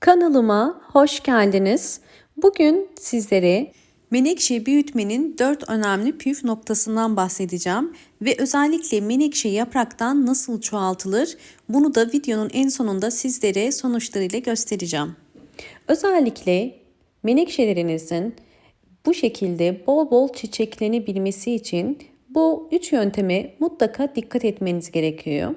Kanalıma hoş geldiniz. Bugün sizlere menekşe büyütmenin 4 önemli püf noktasından bahsedeceğim ve özellikle menekşe yapraktan nasıl çoğaltılır bunu da videonun en sonunda sizlere sonuçlarıyla göstereceğim. Özellikle menekşelerinizin bu şekilde bol bol çiçeklenebilmesi için bu üç yönteme mutlaka dikkat etmeniz gerekiyor.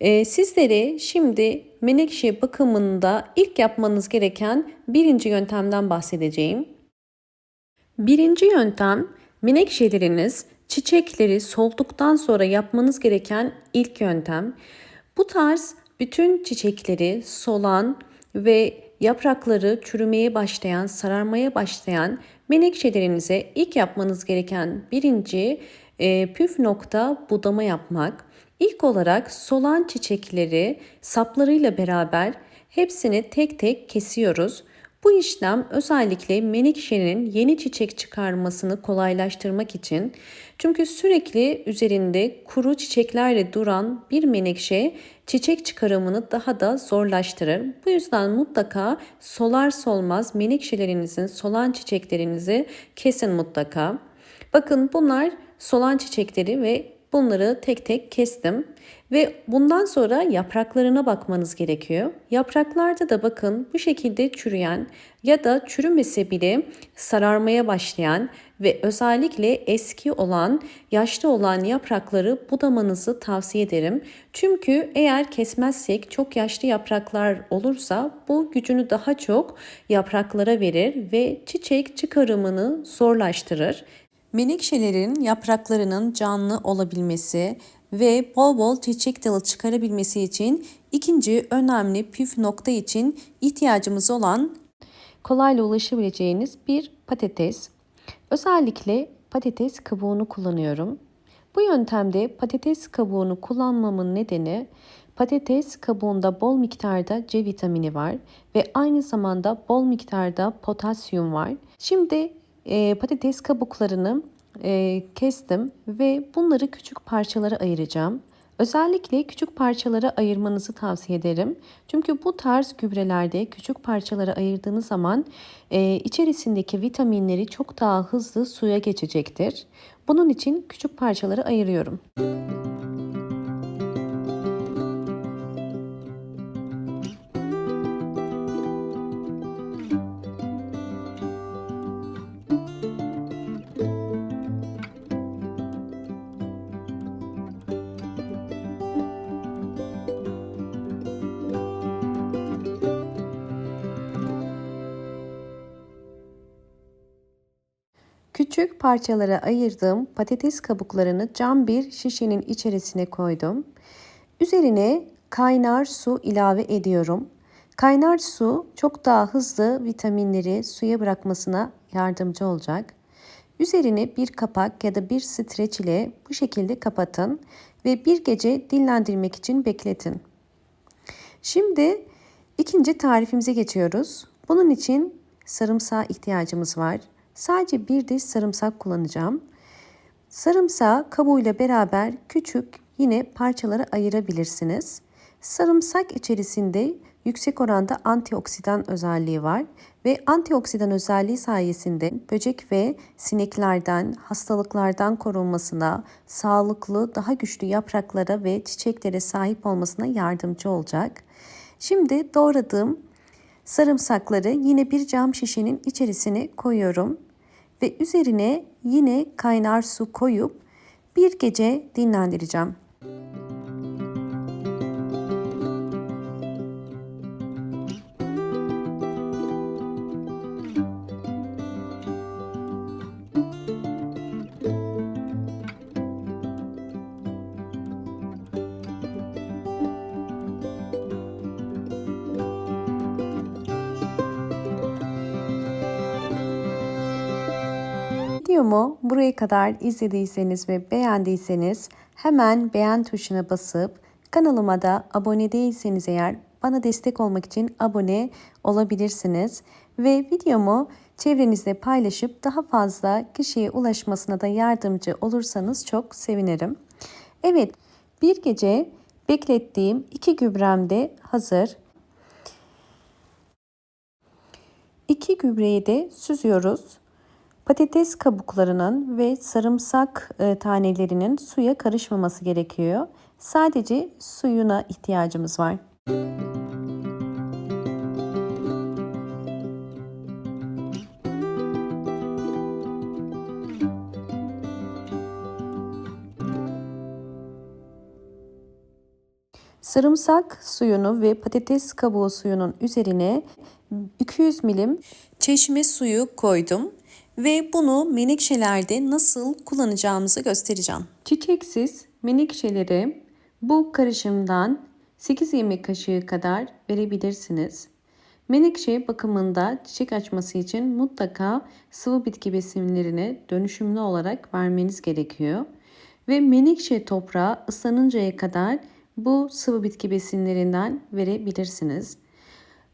Ee, sizlere şimdi menekşe bakımında ilk yapmanız gereken birinci yöntemden bahsedeceğim. Birinci yöntem menekşeleriniz çiçekleri solduktan sonra yapmanız gereken ilk yöntem. Bu tarz bütün çiçekleri solan ve yaprakları çürümeye başlayan, sararmaya başlayan menekşelerinize ilk yapmanız gereken birinci e, püf nokta budama yapmak. İlk olarak solan çiçekleri saplarıyla beraber hepsini tek tek kesiyoruz. Bu işlem özellikle menekşenin yeni çiçek çıkarmasını kolaylaştırmak için çünkü sürekli üzerinde kuru çiçeklerle duran bir menekşe çiçek çıkarımını daha da zorlaştırır. Bu yüzden mutlaka solar solmaz menekşelerinizin solan çiçeklerinizi kesin mutlaka. Bakın bunlar solan çiçekleri ve Bunları tek tek kestim ve bundan sonra yapraklarına bakmanız gerekiyor. Yapraklarda da bakın bu şekilde çürüyen ya da çürümese bile sararmaya başlayan ve özellikle eski olan, yaşlı olan yaprakları budamanızı tavsiye ederim. Çünkü eğer kesmezsek çok yaşlı yapraklar olursa bu gücünü daha çok yapraklara verir ve çiçek çıkarımını zorlaştırır. Menekşelerin yapraklarının canlı olabilmesi ve bol bol çiçek dalı çıkarabilmesi için ikinci önemli püf nokta için ihtiyacımız olan kolayla ulaşabileceğiniz bir patates. Özellikle patates kabuğunu kullanıyorum. Bu yöntemde patates kabuğunu kullanmamın nedeni patates kabuğunda bol miktarda C vitamini var ve aynı zamanda bol miktarda potasyum var. Şimdi e, patates kabuklarını e, kestim ve bunları küçük parçalara ayıracağım. Özellikle küçük parçalara ayırmanızı tavsiye ederim. Çünkü bu tarz gübrelerde küçük parçalara ayırdığınız zaman e, içerisindeki vitaminleri çok daha hızlı suya geçecektir. Bunun için küçük parçalara ayırıyorum. Küçük parçalara ayırdığım patates kabuklarını cam bir şişenin içerisine koydum. Üzerine kaynar su ilave ediyorum. Kaynar su çok daha hızlı vitaminleri suya bırakmasına yardımcı olacak. Üzerine bir kapak ya da bir streç ile bu şekilde kapatın ve bir gece dinlendirmek için bekletin. Şimdi ikinci tarifimize geçiyoruz. Bunun için sarımsağa ihtiyacımız var. Sadece bir diş sarımsak kullanacağım. Sarımsağı kabuğuyla beraber küçük yine parçalara ayırabilirsiniz. Sarımsak içerisinde yüksek oranda antioksidan özelliği var ve antioksidan özelliği sayesinde böcek ve sineklerden, hastalıklardan korunmasına, sağlıklı, daha güçlü yapraklara ve çiçeklere sahip olmasına yardımcı olacak. Şimdi doğradığım sarımsakları yine bir cam şişenin içerisine koyuyorum ve üzerine yine kaynar su koyup bir gece dinlendireceğim. Videomu buraya kadar izlediyseniz ve beğendiyseniz hemen beğen tuşuna basıp kanalıma da abone değilseniz eğer bana destek olmak için abone olabilirsiniz. Ve videomu çevrenizde paylaşıp daha fazla kişiye ulaşmasına da yardımcı olursanız çok sevinirim. Evet bir gece beklettiğim iki gübrem de hazır. İki gübreyi de süzüyoruz. Patates kabuklarının ve sarımsak e, tanelerinin suya karışmaması gerekiyor. Sadece suyuna ihtiyacımız var. Sarımsak suyunu ve patates kabuğu suyunun üzerine 200 milim çeşme suyu koydum ve bunu menekşelerde nasıl kullanacağımızı göstereceğim. Çiçeksiz menekşeleri bu karışımdan 8 yemek kaşığı kadar verebilirsiniz. Menekşe bakımında çiçek açması için mutlaka sıvı bitki besinlerini dönüşümlü olarak vermeniz gerekiyor. Ve menekşe toprağı ıslanıncaya kadar bu sıvı bitki besinlerinden verebilirsiniz.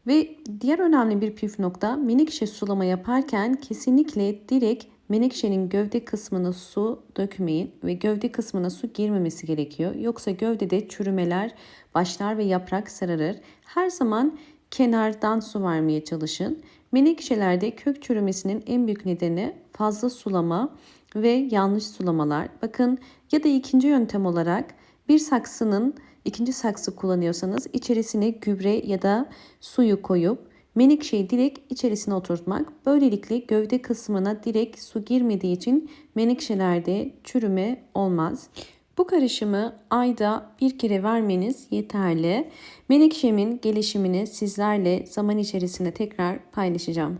Ve diğer önemli bir püf nokta menekşe sulama yaparken kesinlikle direkt menekşenin gövde kısmına su dökmeyin ve gövde kısmına su girmemesi gerekiyor. Yoksa gövdede çürümeler başlar ve yaprak sararır. Her zaman kenardan su vermeye çalışın. Menekşelerde kök çürümesinin en büyük nedeni fazla sulama ve yanlış sulamalar. Bakın ya da ikinci yöntem olarak bir saksının ikinci saksı kullanıyorsanız içerisine gübre ya da suyu koyup menekşeyi direkt içerisine oturtmak. Böylelikle gövde kısmına direkt su girmediği için menekşelerde çürüme olmaz. Bu karışımı ayda bir kere vermeniz yeterli. Menekşemin gelişimini sizlerle zaman içerisinde tekrar paylaşacağım.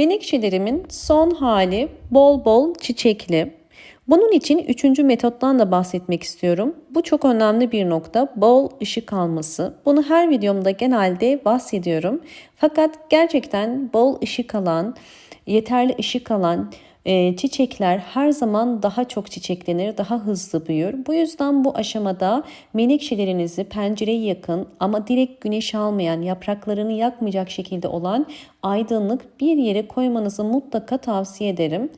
Menekşelerimin son hali bol bol çiçekli. Bunun için üçüncü metottan da bahsetmek istiyorum. Bu çok önemli bir nokta. Bol ışık alması. Bunu her videomda genelde bahsediyorum. Fakat gerçekten bol ışık alan, yeterli ışık alan, e, çiçekler her zaman daha çok çiçeklenir, daha hızlı büyür. Bu yüzden bu aşamada menekşelerinizi pencereye yakın ama direkt güneş almayan, yapraklarını yakmayacak şekilde olan aydınlık bir yere koymanızı mutlaka tavsiye ederim.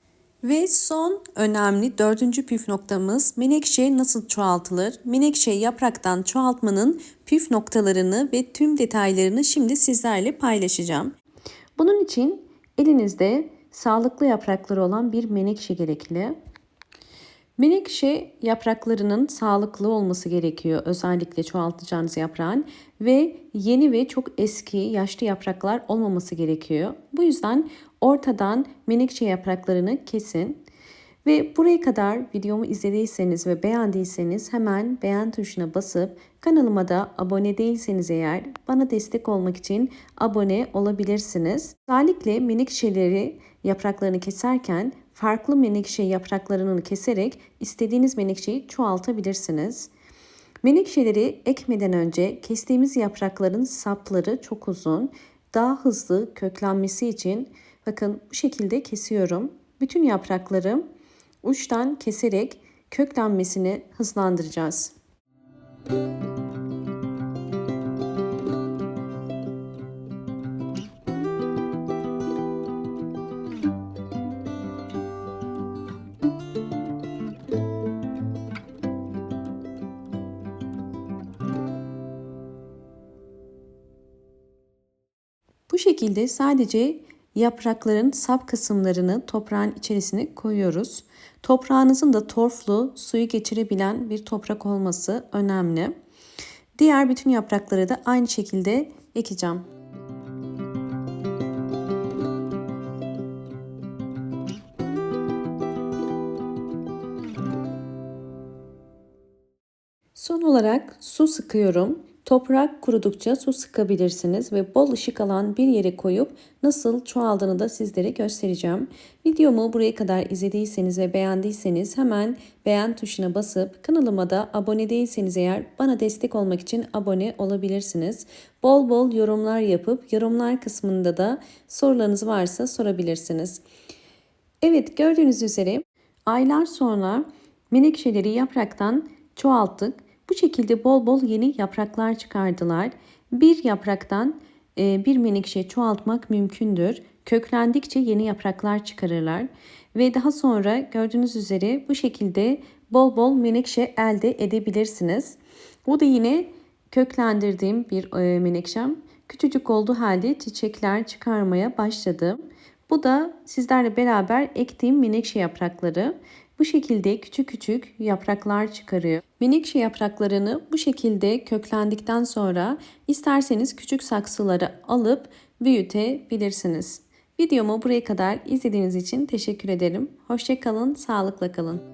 Ve son önemli dördüncü püf noktamız menekşe nasıl çoğaltılır? Menekşe yapraktan çoğaltmanın püf noktalarını ve tüm detaylarını şimdi sizlerle paylaşacağım. Bunun için elinizde sağlıklı yaprakları olan bir menekşe gerekli. Menekşe yapraklarının sağlıklı olması gerekiyor özellikle çoğaltacağınız yaprağın ve yeni ve çok eski yaşlı yapraklar olmaması gerekiyor. Bu yüzden ortadan menekşe yapraklarını kesin. Ve buraya kadar videomu izlediyseniz ve beğendiyseniz hemen beğen tuşuna basıp kanalıma da abone değilseniz eğer bana destek olmak için abone olabilirsiniz. Özellikle menekşeleri yapraklarını keserken farklı menekşe yapraklarını keserek istediğiniz menekşeyi çoğaltabilirsiniz. Menekşeleri ekmeden önce kestiğimiz yaprakların sapları çok uzun. Daha hızlı köklenmesi için bakın bu şekilde kesiyorum. Bütün yaprakları uçtan keserek köklenmesini hızlandıracağız. Bu şekilde sadece yaprakların sap kısımlarını toprağın içerisine koyuyoruz. Toprağınızın da torflu, suyu geçirebilen bir toprak olması önemli. Diğer bütün yaprakları da aynı şekilde ekeceğim. Son olarak su sıkıyorum. Toprak kurudukça su sıkabilirsiniz ve bol ışık alan bir yere koyup nasıl çoğaldığını da sizlere göstereceğim. Videomu buraya kadar izlediyseniz ve beğendiyseniz hemen beğen tuşuna basıp kanalıma da abone değilseniz eğer bana destek olmak için abone olabilirsiniz. Bol bol yorumlar yapıp yorumlar kısmında da sorularınız varsa sorabilirsiniz. Evet gördüğünüz üzere aylar sonra menekşeleri yapraktan çoğalttık. Bu şekilde bol bol yeni yapraklar çıkardılar. Bir yapraktan e, bir menekşe çoğaltmak mümkündür. Köklendikçe yeni yapraklar çıkarırlar. Ve daha sonra gördüğünüz üzere bu şekilde bol bol menekşe elde edebilirsiniz. Bu da yine köklendirdiğim bir e, menekşem. Küçücük olduğu halde çiçekler çıkarmaya başladı. Bu da sizlerle beraber ektiğim menekşe yaprakları. Bu şekilde küçük küçük yapraklar çıkarıyor. Menekşe yapraklarını bu şekilde köklendikten sonra isterseniz küçük saksılara alıp büyütebilirsiniz. Videomu buraya kadar izlediğiniz için teşekkür ederim. Hoşçakalın, sağlıkla kalın.